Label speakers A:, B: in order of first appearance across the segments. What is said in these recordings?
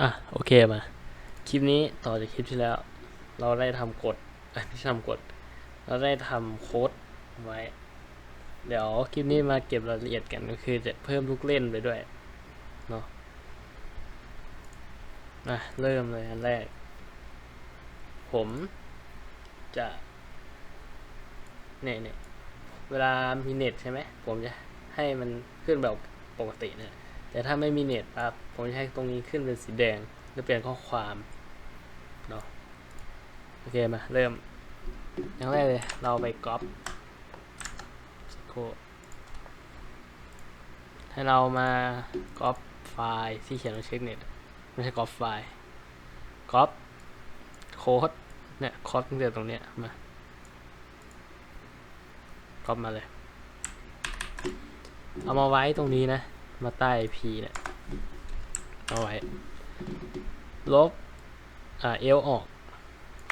A: อะโอเคมา คลิปนี้ต่อจากคลิปที่แล้ว เราได้ทำกฎไม่ใช่ทำกฎเราได้ทำโค้ดไว้ เดี๋ยวคลิปนี้มาเก็บรายละเอียดกันก็คือจะเพิ่มลูกเล่นไปด้วยเนาะอะเริ่มเลยอันแรก ผมจะเนี่ยเนี่ยเวลามีเน็ตใช่ไหมผมจะให้มันขึ้นแบบปกติเนี่ย แต่ถ้าไม่มีเน็ตปั๊บผมจะให้ตรงนี้ขึ้นเป็นสีแดงแล้วเปลี่ยนข้อความเนาะโอเคมาเริ่มอย่างแรกเลยเราไปก๊อปโคให้เรามาก๊อปไฟล์ที่เขียนว่าเช็คเน็ตไม่ใช่ก๊อปไฟล์ก๊อปโค้ดเนี่ยคอปตั้งแต่ตรงเนี้ยมาก๊อปมาเลย เอามาไว้ตรงนี้นะ มาใต้ P เนี่ย เอาไว้ ลบอ่าเอลออก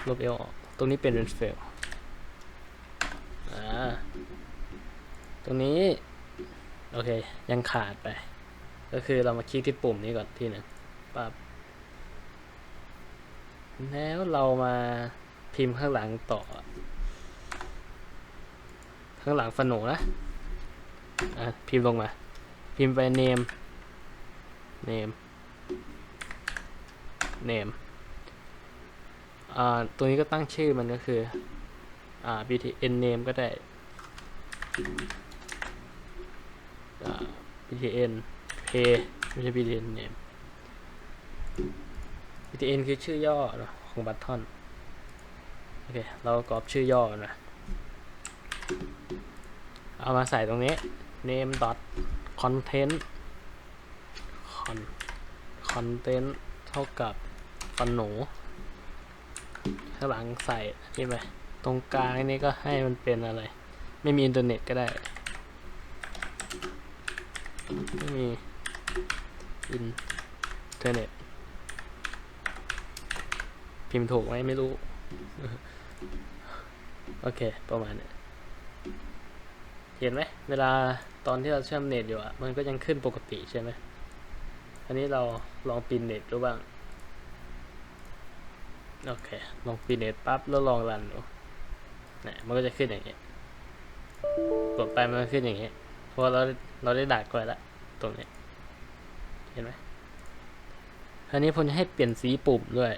A: ลบเอลออก ตรงนี้เป็นเรนเฟลอ่า ตรงนี้ โอเค ยังขาดไป ก็คือเรามาคลิกที่ปุ่มนี้ก่อนทีหนึ่งปั๊บแล้วเรามาพิมพ์ข้างหลังต่อ ข้างหลังฝันหนูนะ อะ พิมพ์ลงมา พิมพ์ไป name name name อ่าตัวนี้ก็ตั้งชื่อมันก็คือ อ่า btn name ก็ได้อ่า btn pay ไม่ใช่ btn name btn คือชื่อย่อของบัตทอนโอเค เรากรอบชื่อย่อนะ เอามาใส่ตรงนี้ name dot content con content เท่ากับฟันหนูข้างหลังใส่นี่ไปตรงกลางนี่ก็ให้มันเป็นอะไร ไม่มีอินเทอร์เน็ตก็ได้ ไม่มีอินเทอร์เน็ต พิมพ์ถูกไหมไม่รู้ โอเค ประมาณนี้ เห็นไหมเวลาตอนที่เราเชื่อมเน็ตอยู่อะมันก็ยังขึ้นปกติใช่ไหมอันนี้เราลองปินเน็ตดูบ้าง โอเค ลองปินเน็ตปั๊บแล้วลองรันดูนี่ยมันก็จะขึ้นอย่างนี้กดไปมันก็ขึ้นอย่างนี้เพราะเราเราได้ดักไว้แล้วตรงนี้ เห็นไหมอันนี้ผมจะให้เปลี่ยนสีปุ่มด้วย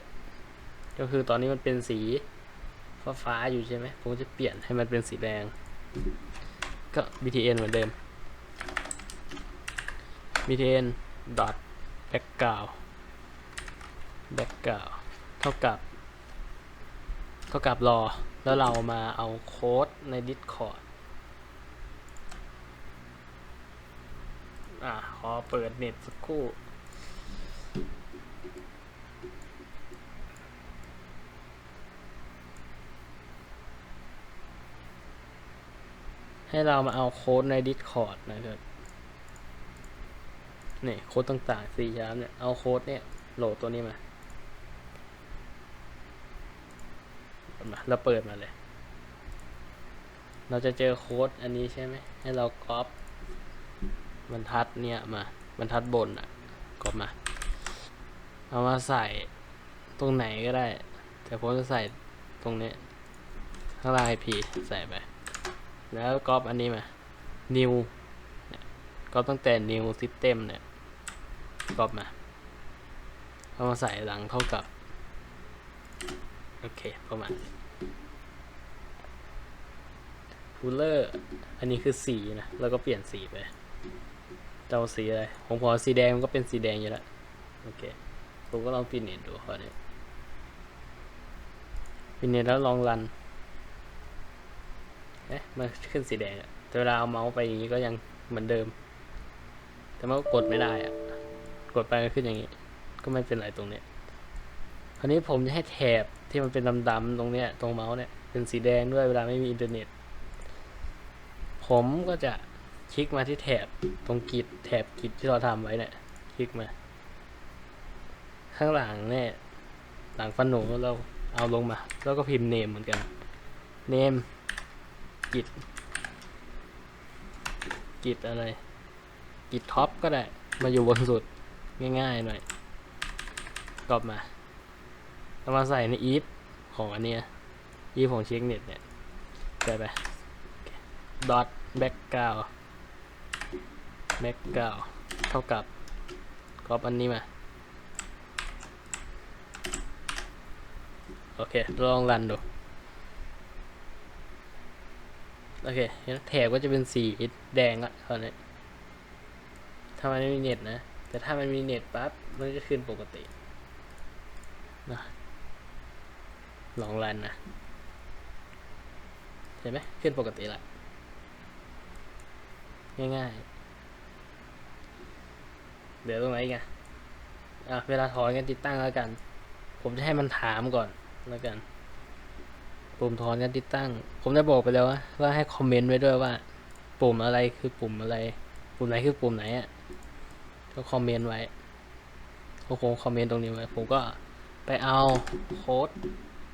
A: ก็คือตอนนี้มันเป็นสีฟ้าๆอยู่ใช่ไหมผมจะเปลี่ยนให้มันเป็นสีแดง ก็ btn เหมือนเดิม btn dot background background เท่ากับ เท่ากับรอ แล้วเรามาเอาโค้ดใน discord อะขอเปิดเน็ตสักครู่ ให้เรามาเอาโค้ดใน Discord นะครับนี่โค้ดต่างๆสี่ชั้นเนี่ย เอาโค้ดเนี่ยโหลดตัวนี้มามาเปิดมาเลย เราจะเจอโค้ดอันนี้ใช่ไหม ให้เราก๊อปบรรทัดเนี่ยมา บรรทัดบนอะก๊อปมา เอามาใส่ตรงไหนก็ได้ แต่ผมจะใส่ตรงนี้ข้างล่าง IP ใส่ไป แล้วก๊อปอันนี้มา new เนี่ยก๊อปตั้งแต่ new system เนี่ยก๊อปมาเอามาใส่หลังเท่ากับ โอเค ประมาณฟูลเลอร์ อันนี้คือสีนะ แล้วก็เปลี่ยนสีไปเจ้าสีอะไรผมพอสีแดงมันก็เป็นสีแดงอยู่แล้ว โอเค ผมก็ลองปิดเน็ตดูคราวนี้ปิดเน็ตแล้วลองรัน เอ๊ะมันขึ้นสีแดงอะแต่เวลาเอาเมาส์ไปอย่างนี้ก็ยังเหมือนเดิม แต่มันก็กดไม่ได้อะกดไปก็ขึ้นอย่างนี้ ก็ไม่เป็นไรตรงเนี้ยคราวนี้ผมจะให้แถบที่มันเป็นดำๆตรงเนี้ย ตรงเมาส์เนี่ยเป็นสีแดงด้วยเวลาไม่มีอินเทอร์เน็ต ผมก็จะคลิกมาที่แถบตรงกิจแถบกิจที่เราทำไว้เนี่ย คลิกมา ข้างหลังเนี่ย หลังฟันหนูเราเอาลงมา แล้วก็พิมพ์เนมเหมือนกันเนม กิจ กิจอะไร กิจท็อปก็ได้ มาอยู่บนสุดง่ายๆหน่อยกรอบมาเอามาใส่ใน if ของอันเนี้ย if ของเช็คเน็ตเนี่ยใส่ไป dot background background เท่ากับกรอบอันนี้มา โอเค ลองรันดู โอเคแถบก็จะเป็นสีแดงละตอนนี้ถ้ามันไม่มีเน็ตนะ แต่ถ้ามันมีเน็ตปั๊บมันก็ขึ้นปกตินะลองรันนะเห็นไหมขึ้นปกติละง่ายๆ เดี๋ยวตรงไหนอีกอะอะเวลาถอนกันติดตั้งแล้วกัน ผมจะให้มันถามก่อนแล้วกัน ปุ่มถอนการติดตั้ง ผมได้บอกไปแล้วว่าว่าให้คอมเมนต์ไว้ด้วยว่า ปุ่มอะไรคือปุ่มอะไร ปุ่มไหนคือปุ่มไหนอะก็คอมเมนต์ไว้ก็คงคอมเมนต์ตรงนี้ไว้ผมก็ไปเอาโค้ด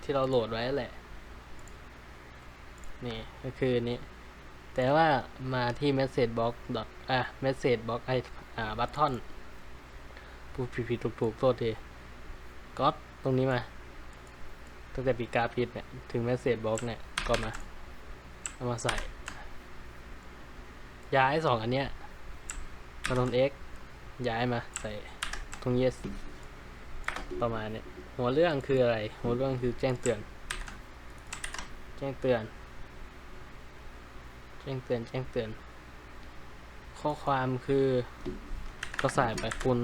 A: ที่เราโหลดไว้แหละ นี่ก็คือนี้ แต่ว่ามาที่ message box อทอะ message box ไออ่าบัตทอนพูดผิดๆถูกๆโทษทีก็ตรงนี้มา ตั้งแต่ปีกาปิดเนี่ย ถึง message box เนี่ย ก็มา เอามาใส่ ย้ายสองอันเนี้ยมาตรง x ย้ายมาใส่ตรง yes ประมาณเนี้ยหัวเรื่องคืออะไร หัวเรื่องคือแจ้งเตือน แจ้งเตือน แจ้งเตือน แจ้งเตือน ข้อความคือก็ใส่ไปคุณ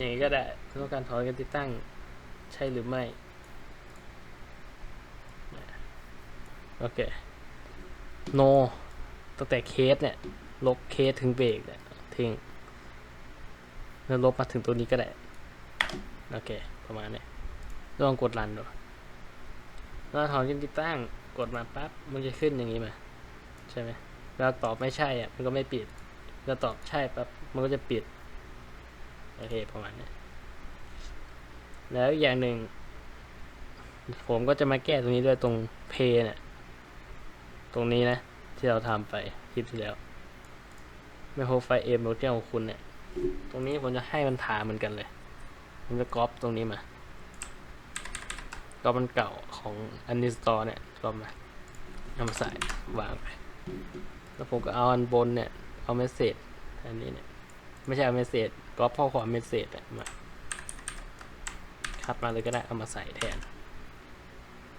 A: อย่างนี้ก็ได้ต้อการถอนการติดตั้งใช่หรือไม่โอเค no ตั้งแต่เคสเนี่ย ลบเคสถึงเบรกเนี่ยทิ้งแล้วลบมาถึงตัวนี้ก็ได้ โอเค ประมาณนี้ลองกดรันดูแล้วถอนการติดตั้งกดมาปั๊บมันจะขึ้นอย่างนี้มาใช่ไหมแล้วตอบไม่ใช่อะมันก็ไม่ปิดแล้วตอบใช่ปั๊บมันก็จะปิด โอเคประมาณนี้แล้วอย่างหนึ่ง ผมก็จะมาแก้ตรงนี้ด้วยตรงเพเนี่ยตรงนี้นะ ที่เราทำไปคลิปที่แล้วไม่โฮไฟเอ็มโรเจอร์ของคุณเนี่ย ตรงนี้ผมจะให้มันถามเหมือนกันเลย ผมจะก๊อปตรงนี้มาก๊อปมันเก่าของอันนี้สตอร์เนี่ยก๊อปมาเอามาใส่วางไป แล้วผมก็เอาอันบนเนี่ย เอาเมสเซจอันนี้เนี่ย ไม่ใช่เอาเมสเซจ ก๊อปข้อความเมสเซจมาคัดมาเลยก็ได้เอามาใส่แทน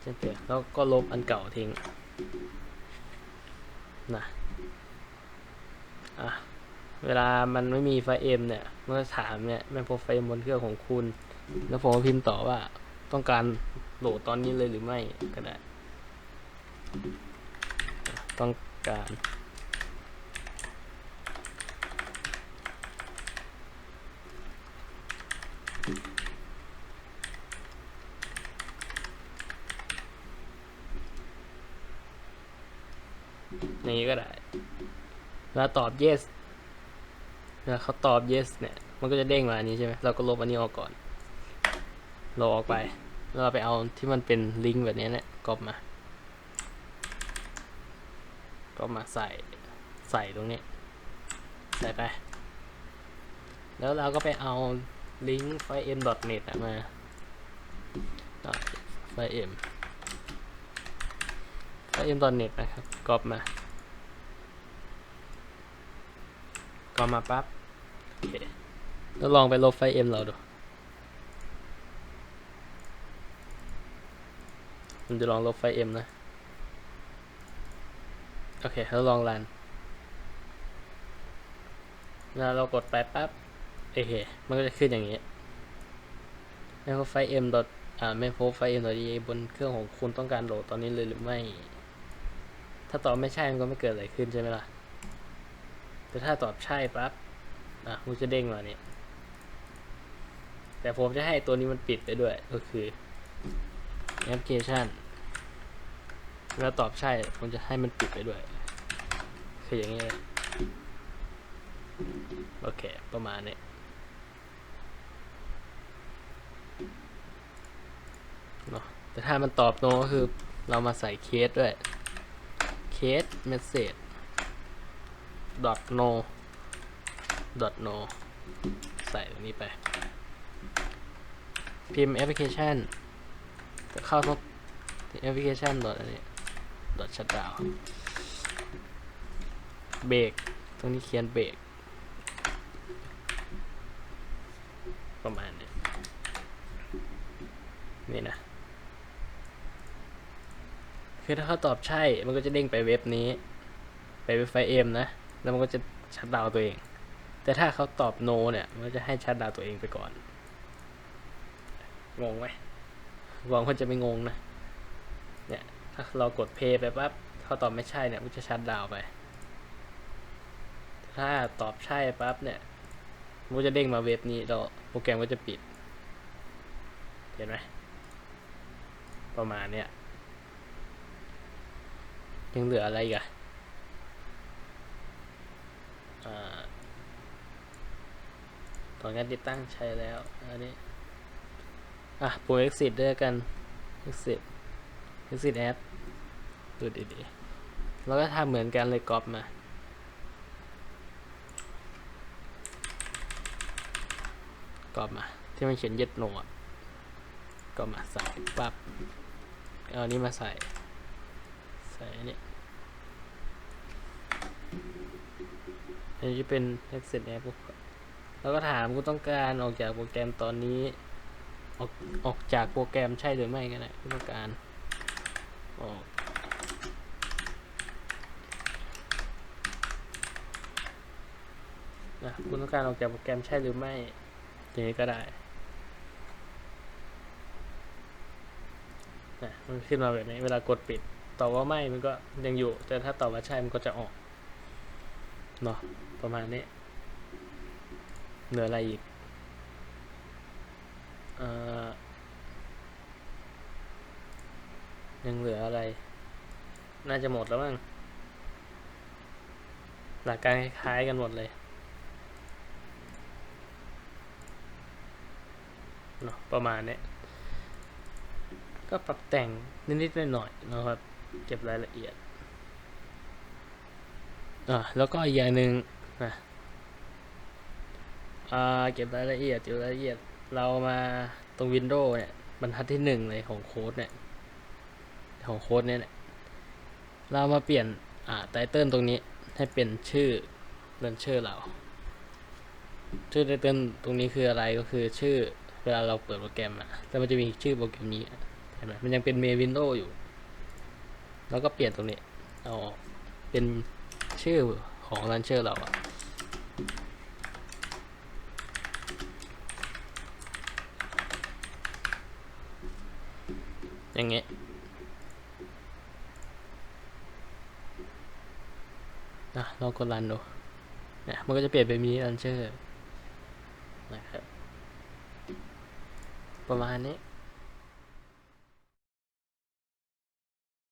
A: เช่นเดียวแล้วก็ลบอันเก่าทิ้งนะอะเวลามันไม่มีไฟเอ็มเนี่ยมันก็ถามเนี่ยไม่พบไฟเอ็มบนเครื่องของคุณ แล้วผมก็พิมพ์ต่อว่าต้องการโหลดตอนนี้เลยหรือไม่ก็ได้ ต้องการ นี้ก็ได้แล้วตอบ yes แล้วเขาตอบ yes เนี่ย มันก็จะเด้งมาอันนี้ใช่ไหมเราก็ลบอันนี้ออกก่อนลบออกไป แล้วเราไปเอาที่มันเป็นลิงก์แบบนี้เนี่ยก๊อปมาก็มาใส่ใส่ตรงนี้ ใส่ไป แล้วเราก็ไปเอาลิงก์ไฟล์ m.net อะมาไฟล์ m ไฟล์ m.net นะครับก๊อปมา ก็มาปั๊บโอเคแล้วลองไปลบไฟล์ M เราดูผมจะลองลบไฟล์ M นะ โอเค แล้วลองรันแล้วเรากดไปปั๊บโอเค มันก็จะขึ้นอย่างนี้ไม่พบไฟล์ M อ่าไม่พบไฟล์ M d a บนเครื่องของคุณต้องการโหลดตอนนี้เลยหรือไม่ ถ้าตอบไม่ใช่มันก็ไม่เกิดอะไรขึ้นใช่ไหมล่ะ แต่ถ้าตอบใช่ปั๊บอะมันจะเด้งมาเนี่ยแต่ผมจะให้ตัวนี้มันปิดไปด้วยก็คือแอปพลิเคชันแล้วตอบใช่ผมจะให้มันปิดไปด้วย คืออย่างนี้ยโอเค ประมาณนี้เนาะแต่ถ้ามันตอบโนก็คือเรามาใส่เคสด้วย เคสเมสเซจ dot no dot no ใส่ตรงนี้ไป พิมพ์แอปพลิเคชันจะเข้าทุกแอปพลิเคชัน dot อันนี้ dot shutdown เบรกตรงนี้เขียนเบรกประมาณนี้นี่นะคือถ้าเขาตอบใช่ มันก็จะเด้งไปเว็บนี้ ไปเว็บไฟเอ็มนะ แล้วมันก็จะชัดดาวตัวเอง แต่ถ้าเขาตอบ no เนี่ย มันจะให้ชัดดาวตัวเองไปก่อน งงไหมหวังว่าจะไม่งงนะ เนี่ย ถ้าเรากด play ไปปั๊บเขาตอบไม่ใช่เนี่ยมันจะชัดดาวไป ถ้าตอบใช่ปั๊บเนี่ย มันจะเด้งมาเว็บนี้แล้วโปรแกรมก็จะปิด เห็นไหมประมาณเนี้ยยังเหลืออะไรอีกอะอ่า ตอนการติดตั้งใช้แล้ว อันนี้ อะปุ่ม exit ด้วยกัน exit exit app ดูดีๆแล้วก็ทำเหมือนกันเลยก๊อปมาก๊อปมา ที่มันเขียนเย็ดโนอะก็มาใส่ปั๊บเอาอันนี้มาใส่ ใส่อันนี้อันนี้จะเป็น exit app แล้วก็ถามกูต้องการออกจากโปรแกรมตอนนี้ ออกออกจากโปรแกรมใช่หรือไม่กันนะกูต้องการออกนะคุณต้องการออกจากโปรแกรมใช่หรือไม่อย่างนี้ก็ได้นะมันขึ้นมาแบบนี้ เวลากดปิดตอบว่าไม่มันก็ยังอยู่ แต่ถ้าตอบว่าใช่มันก็จะออกเนาะประมาณนี้ เหลืออะไรอีกอยังเหลืออะไร น่าจะหมดแล้วมั้งหลักการคล้ายกันหมดเลยเนาะประมาณนี้ก็ปรับแต่งนิดๆหน่อยๆนะครับ เก็บรายละเอียดอ่าแล้วก็อีกอย่างหนึ่งนะ เก็บรายละเอียดเก็บรายละเอียด เรามาตรงวินโดว์เนี่ยบรรทัดที่หนึ่งเลยของโค้ดเนี่ยของโค้ดเนี่ยเรามาเปลี่ยนอ่าไตเติลตรงนี้ให้เป็นชื่อเรนเชอร์เรา ชื่อไตเติลตรงนี้คืออะไรก็คือชื่อเวลาเราเปิดโปรแกรมอะแล้วมันจะมีชื่อโปรแกรมนี้เห็นไหมมันยังเป็นเมวินโดว์อยู่ แล้วก็เปลี่ยนตรงนี้เอาเป็นชื่อของรันเชอร์เราอะ อย่างเงี้ยนะลองกดรันดูเนี่ยมันก็จะเปลี่ยนเป็นมินิลันเชอร์นะครับประมาณนี้